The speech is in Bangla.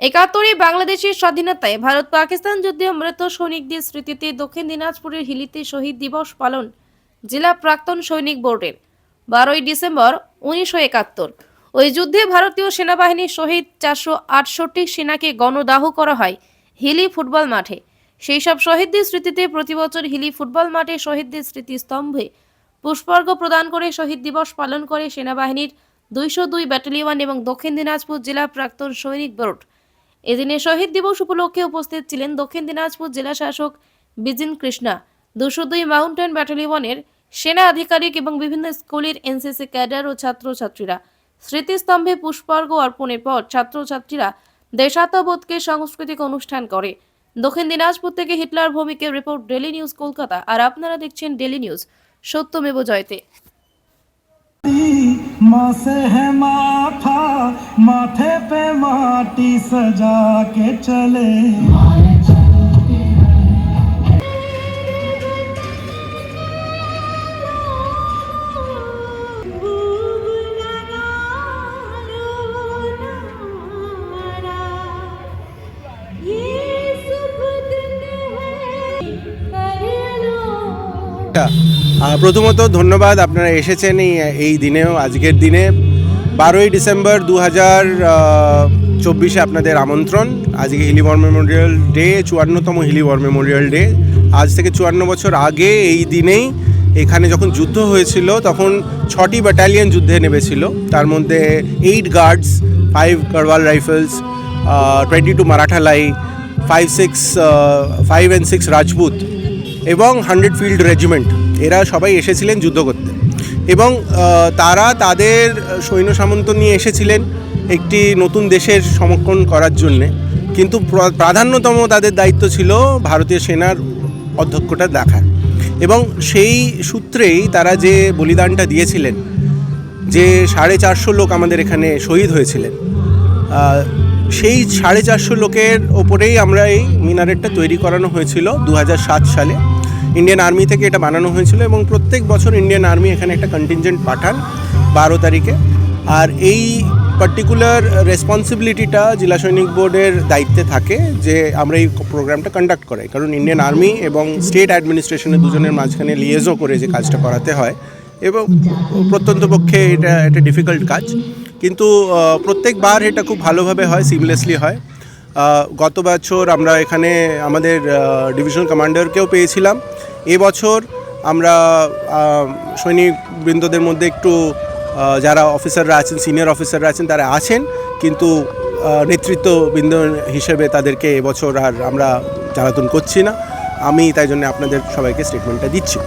একাত্তরে বাংলাদেশের স্বাধীনতায় ভারত পাকিস্তান যুদ্ধে মৃত সৈনিকদের স্মৃতিতে দক্ষিণ দিনাজপুরের হিলিতে শহীদ দিবস পালন জেলা প্রাক্তন সৈনিক বোর্ডের। বারোই ডিসেম্বর উনিশশো একাত্তর। ওই যুদ্ধে ভারতীয় সেনাবাহিনীর শহীদ চারশো আটষট্টি সেনাকে গণদাহ করা হয় হিলি ফুটবল মাঠে। সেই সব শহীদদের স্মৃতিতে প্রতিবছর হিলি ফুটবল মাঠে শহীদদের স্মৃতিস্তম্ভে পুষ্পার্ঘ্য প্রদান করে শহীদ দিবস পালন করে সেনাবাহিনীর দুইশো দুই ব্যাটালিয়ন এবং দক্ষিণ দিনাজপুর জেলা প্রাক্তন সৈনিক বোর্ড। এদিনে শহীদ দিবস উপলক্ষে উপস্থিত ছিলেন দক্ষিণ দিনাজপুর জেলা শাসক বিজিন কৃষ্ণা দুশো দুই মাউন্টেন ব্যাটালিয়নের সেনা আধিকারিক এবং বিভিন্ন স্কুলের এনসিসি ক্যাডার ও ছাত্রছাত্রীরা। স্মৃতিস্তম্ভে পুষ্পার্ঘ অর্পণের পর ছাত্রছাত্রীরা দেশাত্মবোধকে সাংস্কৃতিক অনুষ্ঠান করে। দক্ষিণ দিনাজপুর থেকে হিটলার ভূমিকে রিপোর্ট ডেলি নিউজ কলকাতা। আর আপনারা দেখছেন ডেলি নিউজ, সত্যমেব জয়তে। হ্যাঁ माथा माथे पे माटी सजा के चले আচ্ছা, আহ, প্রথমত ধন্যবাদ আপনারা এসেছেন এই এই দিনেও আজকের দিনে বারোই ডিসেম্বর দু হাজার চব্বিশে আপনাদের আমন্ত্রণ। আজকে হিলি ওয়ার মেমোরিয়াল ডে, চুয়ান্নতম হিলি ওয়ার মেমোরিয়াল ডে। আজ থেকে চুয়ান্ন বছর আগে এই দিনেই এখানে যখন যুদ্ধ হয়েছিল, তখন ছটি ব্যাটালিয়ন যুদ্ধে নেমেছিল। তার মধ্যে eight guards five Garhwal rifles twenty two Maratha lie five six five and six Rajput এবং হান্ড্রেড ফিল্ড রেজিমেন্ট এরা সবাই এসেছিলেন যুদ্ধ করতে। এবং তারা তাদের সৈন্য সামন্ত নিয়ে এসেছিলেন একটি নতুন দেশের সমর্পণ করার জন্যে। কিন্তু প্রাধান্যতম তাদের দায়িত্ব ছিল ভারতীয় সেনার অধ্যক্ষটা দেখার এবং সেই সূত্রেই তারা যে বলিদানটা দিয়েছিলেন, যে সাড়ে চারশো লোক আমাদের এখানে শহীদ হয়েছিলেন সেই সাড়ে চারশো লোকের ওপরেই আমরা এই মিনারেটটা তৈরি করানো হয়েছিল দু হাজার সাত সালে। ইন্ডিয়ান আর্মি থেকে এটা বানানো হয়েছিল এবং প্রত্যেক বছর ইন্ডিয়ান আর্মি এখানে একটা কন্টিনজেন্ট পাঠান বারো তারিখে। আর এই পার্টিকুলার রেসপন্সিবিলিটিটা জেলা সৈনিক বোর্ডের দায়িত্বে থাকে যে আমরা এই প্রোগ্রামটা কন্ডাক্ট করাই। কারণ ইন্ডিয়ান আর্মি এবং স্টেট অ্যাডমিনিস্ট্রেশনের দুজনের মাঝখানে লিয়েজও করে যে কাজটা করাতে হয় এবং প্রত্যন্ত পক্ষে এটা একটা ডিফিকাল্ট কাজ। কিন্তু প্রত্যেকবার এটা খুব ভালোভাবে হয় সিমলেসলি হয়। গত বছর আমরা এখানে আমাদের ডিভিশন কমান্ডারকেও পেয়েছিলাম। এবছর আমরা সৈনিকবৃন্দদের মধ্যে একটু যারা অফিসাররা আছেন সিনিয়র অফিসাররা আছেন, তারা আছেন, কিন্তু নেতৃত্ববৃন্দ হিসেবে তাদেরকে এবছর আর আমরা জ্বালাতন করছি না। আমি তাই জন্য আপনাদের সবাইকে স্টেটমেন্টটা দিচ্ছি।